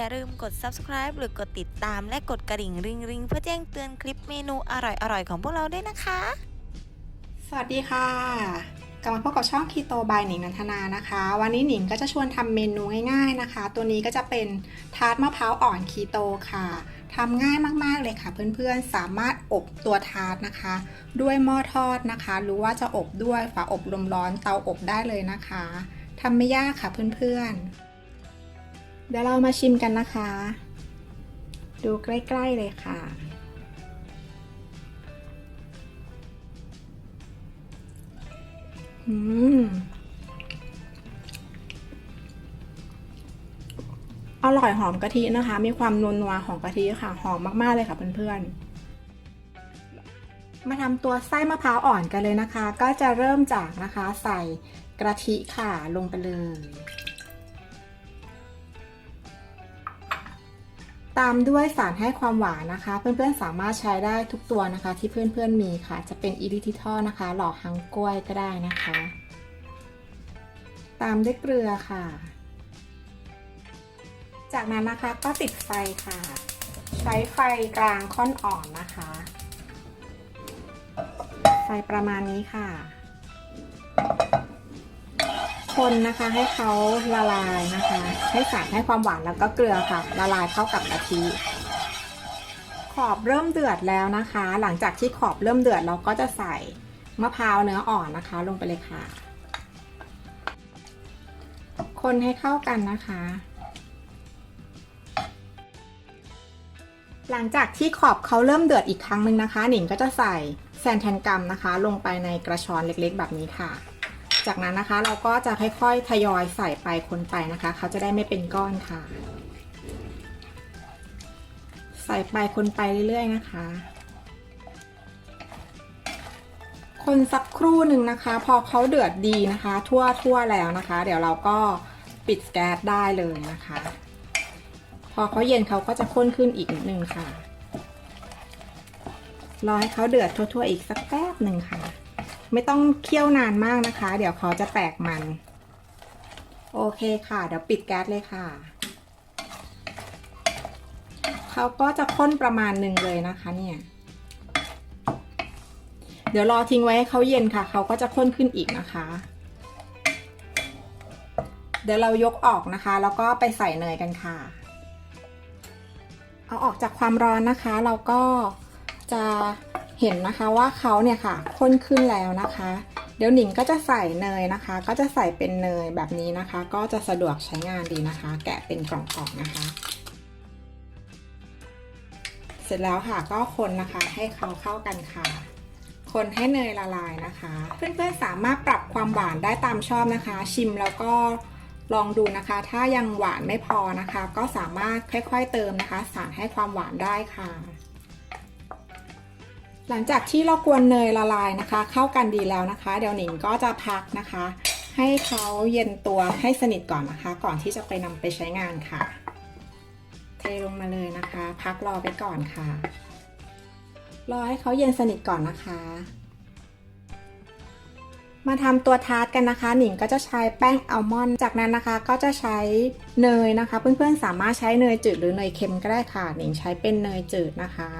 อย่าลืมกด subscribe หรือกดติดตามและกดกระดิ่งริงริงๆเพื่อแจ้งเตือนคลิปเมนูอร่อยๆ ของพวกเราด้วยนะคะ สวัสดีค่ะ กลับมาพบกับช่องคีโตบายหนิงนันทนานะคะ วันนี้หนิงก็จะชวนทำเมนูง่ายๆนะคะ ตัวนี้ก็จะเป็นทาร์ตมะพร้าวอ่อนคีโตค่ะทำง่ายมากๆเลยค่ะเพื่อนๆ สามารถอบตัวทาร์ตนะคะ ด้วยหม้อทอดนะคะ หรือว่าจะอบด้วยฝาอบลมร้อนเตาอบได้เลยนะคะทำไม่ยากค่ะเพื่อนๆ เดี๋ยวเรามาชิมกันนะคะ ดูใกล้ ๆ เลยค่ะ อืม อร่อยหอมกะทินะคะ มีความนวลนัวของกะทิค่ะ หอมมาก ๆ เลยค่ะเพื่อนๆมาทำตัวไส้มะพร้าวอ่อนกันเลยนะคะ ก็จะเริ่มจากนะคะใส่กะทิค่ะลงไปเลย ตามด้วยสารให้ความหวานนะคะ เพื่อนๆสามารถใช้ได้ทุกตัวนะคะ ที่เพื่อนๆมีค่ะ จะเป็นอีลิทิทอลนะคะ หล่อฮังกล้วยก็ได้นะคะ ตามด้วยเกลือค่ะ จากนั้นนะคะก็ติดไฟค่ะ ใช้ไฟกลางค่อนอ่อนนะคะ ไฟประมาณนี้ค่ะ คนนะคะให้เขาละลายนะคะ ให้สารให้ความหวานแล้วก็เกลือค่ะ ละลายเข้ากับกะทิขอบเริ่มเดือดแล้วนะคะ หลังจากที่ขอบเริ่มเดือดเราก็จะใส่มะพร้าวเนื้ออ่อนนะคะ ลงไปเลยค่ะ คนให้เข้ากันนะคะ หลังจากที่ขอบเขาเริ่มเดือดอีกครั้งหนึ่งนะคะ หนิงก็จะใส่แซนแทนกัมนะคะ ลงไปในกระชอนเล็กๆ แบบนี้ค่ะ จากนั้นนะคะเราก็จะค่อยๆทยอยใส่ไปคนไปนะคะ เขาจะได้ไม่เป็นก้อนค่ะ ใส่ไปคนไปเรื่อยๆนะคะ คนสักครู่หนึ่งนะคะ พอเขาเดือดดีนะคะ ทั่วทั่วแล้วนะคะ เดี๋ยวเราก็ปิดแก๊สได้เลยนะคะ พอเขาเย็นเขาก็จะข้นขึ้นอีกนิดนึงค่ะรอให้เขาเดือดทั่วๆอีกสักแป๊บหนึ่งค่ะ ไม่ต้องเคี่ยวนานมากนะคะ เดี๋ยวเขาจะแตกมัน โอเคค่ะ เดี๋ยวปิดแก๊สเลยค่ะ เขาก็จะข้นประมาณหนึ่งเลยนะคะเนี่ย เดี๋ยวรอทิ้งไว้ให้เขาเย็นค่ะ เขาก็จะข้นขึ้นอีกนะคะ เดี๋ยวเรายกออกนะคะ แล้วก็ไปใส่เนยกันค่ะ เอาออกจากความร้อนนะคะ เราก็จะ เห็นนะคะว่าเขาเนี่ยค่ะข้นขึ้นแล้วนะคะ เดี๋ยวหนิงก็จะใส่เนยนะคะ ก็จะใส่เป็นเนยแบบนี้นะคะ ก็จะสะดวกใช้งานดีนะคะ แกะเป็นกล่องๆนะคะ เสร็จแล้วค่ะก็คนนะคะให้เขาเข้ากันค่ะ คนให้เนยละลายนะคะ เพื่อนๆสามารถปรับความหวานได้ตามชอบนะคะ ชิมแล้วก็ลองดูนะคะ ถ้ายังหวานไม่พอนะคะ ก็สามารถค่อย ๆ เติมนะคะ สารให้ความหวานได้ค่ะ หลังจากที่เรากวนเนยละลายนะคะ เข้ากันดีแล้วนะคะ เดี๋ยวหนิงก็จะพักนะคะ ให้เขาเย็นตัวให้สนิทก่อนนะคะ ก่อนที่จะไปนำไปใช้งานค่ะ เทลงมาเลยนะคะ พักรอไปก่อนค่ะ รอให้เขาเย็นสนิทก่อนนะคะ มาทำตัวทาร์ตกันนะคะ หนิงก็จะใช้แป้งอัลมอนด์จากนั้นนะคะ ก็จะใช้เนยนะคะ เพื่อนๆสามารถใช้เนยจืดหรือเนยเค็มก็ได้ค่ะ หนิงใช้เป็นเนยจืดนะคะ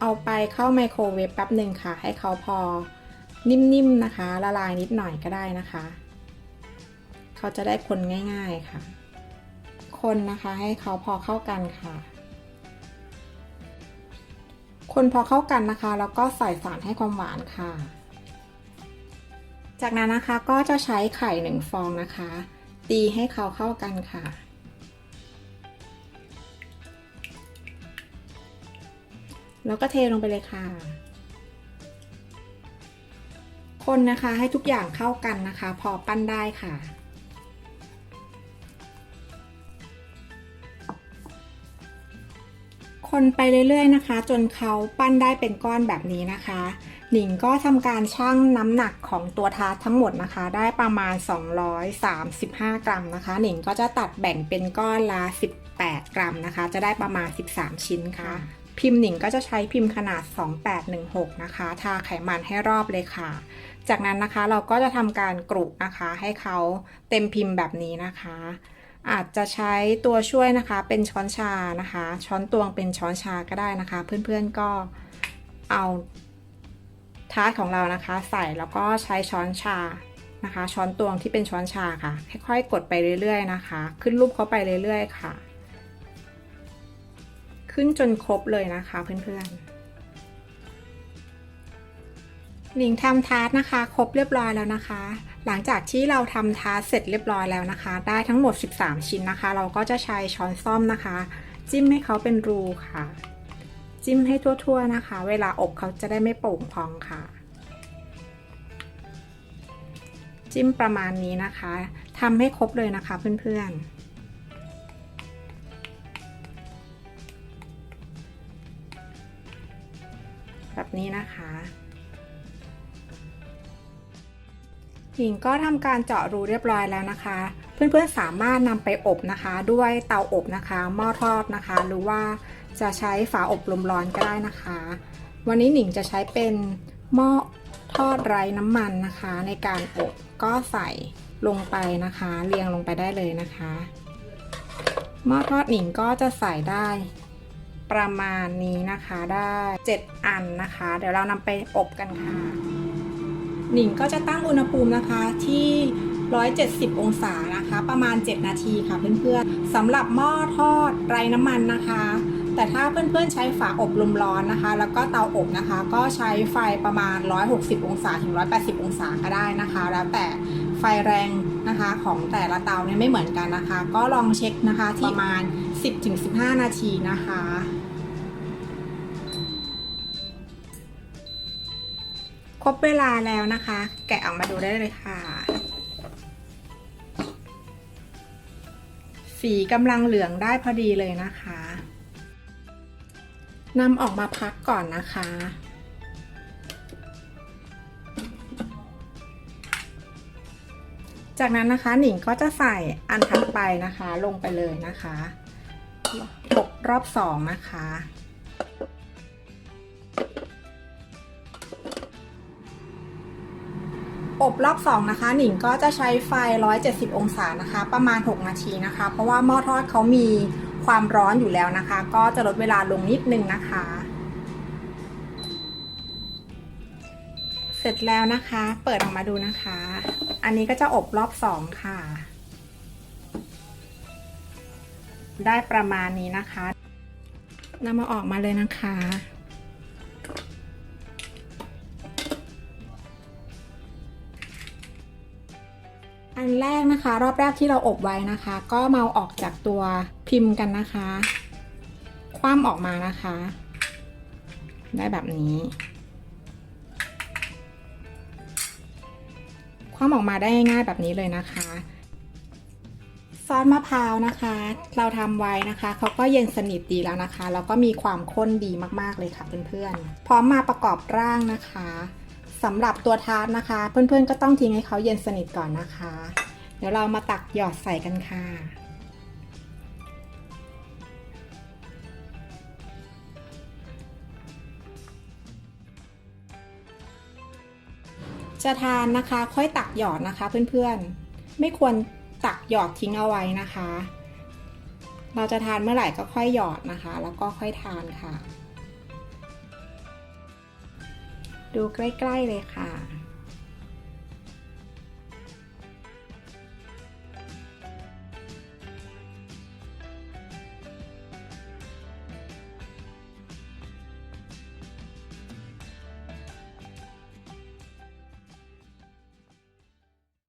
เอาไปเข้าไมโครเวฟแป๊บหนึ่งค่ะ ให้เขาพอนิ่มๆนะคะ ละลายนิดหน่อยก็ได้นะคะ เขาจะได้คนง่ายๆค่ะ คนนะคะให้เขาพอเข้ากันค่ะ คนพอเข้ากันนะคะ แล้วก็ใส่สารให้ความหวานค่ะ จากนั้นนะคะก็จะใช้ไข่หนึ่งฟองนะคะ ตีให้เขาเข้ากันค่ะ แล้วก็เทลงไปเลยค่ะ คนนะคะให้ทุกอย่างเข้ากันนะคะ พอปั้นได้ค่ะ คนไปเรื่อยๆนะคะ จนเขาปั้นได้เป็นก้อนแบบนี้นะคะ หนิงก็ทำการชั่งน้ำหนักของตัวทาร์ตทั้งหมดนะคะ ได้ประมาณ 235 กรัมนะคะ หนิงก็จะตัดแบ่งเป็นก้อนละ18 กรัมนะคะ จะได้ประมาณ 13 ชิ้นค่ะ พิมพ์หนิงก็จะใช้พิมพ์ขนาด 2816 นะคะ ทาไขมันให้รอบเลยค่ะ จากนั้นนะคะเราก็จะทำการกรุนะคะให้เขาเต็มพิมพ์แบบนี้นะคะ อาจจะใช้ตัวช่วยนะคะเป็นช้อนชานะคะ ช้อนตวงเป็นช้อนชาก็ได้นะคะ เพื่อนๆก็เอาทาร์ตของเรานะคะ ใส่แล้วก็ใช้ช้อนชานะคะ ช้อนตวงที่เป็นช้อนชาค่ะ ค่อยๆกดไปเรื่อย ๆ นะคะ ขึ้นรูปเขาไปเรื่อย ๆ ค่ะ ขึ้นจนครบเลยนะคะเพื่อนๆ หนิงทำทาร์ตนะคะ ครบเรียบร้อยแล้วนะคะ หลังจากที่เราทำทาร์ตเสร็จเรียบร้อยแล้วนะคะ ได้ทั้งหมด 13 ชิ้นนะคะ เราก็จะใช้ช้อนซ่อมนะคะ จิ้มให้เขาเป็นรูค่ะ จิ้มให้ทั่วๆนะคะ เวลาอบเขาจะได้ไม่โป่งพองค่ะจิ้มประมาณนี้นะคะ ทำให้ครบเลยนะคะเพื่อนๆ แบบนี้นะคะหญิงก็ทำการเจาะรูเรียบร้อยแล้วนะคะ เพื่อนๆสามารถนำไปอบนะคะ ด้วยเตาอบนะคะหม้อทอดนะคะ หรือว่าจะใช้ฝาอบลมร้อนก็ได้นะคะ วันนี้หนิงจะใช้เป็นหม้อทอดไร้น้ำมันนะคะ ในการอบก็ใส่ลงไปนะคะ เรียงลงไปได้เลยนะคะหม้อทอดหนิงก็จะใส่ได้ ประมาณนี้นะคะได้ 7 อันนะคะ เดี๋ยวเรานำไปอบกันค่ะ หนิงก็จะตั้งอุณหภูมินะคะที่ 170 องศานะคะ ประมาณ 7 นาทีค่ะเพื่อนๆสำหรับหม้อทอดไร้น้ำมันนะคะ แต่ถ้าเพื่อนๆใช้ฝาอบลมร้อนนะคะ แล้วก็เตาอบนะคะ ก็ใช้ไฟประมาณ 160 องศาถึง 180 องศาก็ได้นะคะ แล้วแต่ไฟแรงนะคะของแต่ละเตาเนี่ยไม่เหมือนกันนะคะ ก็ลองเช็คนะคะที่ประมาณ 10-15 นาทีนะคะ บเวลาแล้วนะคะ แกะออกมาดูได้เลยค่ะ สีกำลังเหลืองได้พอดีเลยนะคะนำออกมาพักก่อนนะคะ จากนั้นนะคะหนิงก็จะใส่อันถัดไปนะคะ ลงไปเลยนะคะอบรอบสองนะคะ อบรอบ2นะคะหนิงก็จะใช้ไฟ 170 องศานะคะ ประมาณ 6 นาทีนะคะ เพราะว่าหม้อทอดเขามีความร้อนอยู่แล้วนะคะ ก็จะลดเวลาลงนิดนึงนะคะ เสร็จแล้วนะคะ เปิดออกมาดูนะคะ อันนี้ก็จะอบรอบ2ค่ะ ได้ประมาณนี้นะคะนำมาออกมาเลยนะคะ อันแรกนะคะ รอบแรกที่เราอบไว้นะคะ ก็เมาออกจากตัวพิมพ์กันนะคะ คว่ำออกมานะคะ ได้แบบนี้ คว่ำออกมาได้ง่ายๆแบบนี้เลยนะคะซอสมะพร้าวนะคะ เราทำไว้นะคะเขาก็เย็นสนิทดีแล้วนะคะแล้วก็มีความข้นดีมากๆเลยค่ะเพื่อนๆพร้อมมาประกอบร่างนะคะ สำหรับตัวทาร์ตนะคะ เพื่อนๆก็ต้องทิ้งให้เขาเย็นสนิทก่อนนะคะ เดี๋ยวเรามาตักหยอดใส่กันค่ะจะทานนะคะค่อยตักหยอดนะคะเพื่อนๆ ไม่ควรตักหยอดทิ้งเอาไว้นะคะ เราจะทานเมื่อไหร่ก็ค่อยหยอดนะคะ แล้วก็ค่อยทานค่ะ ดูใกล้ ๆ เลยค่ะ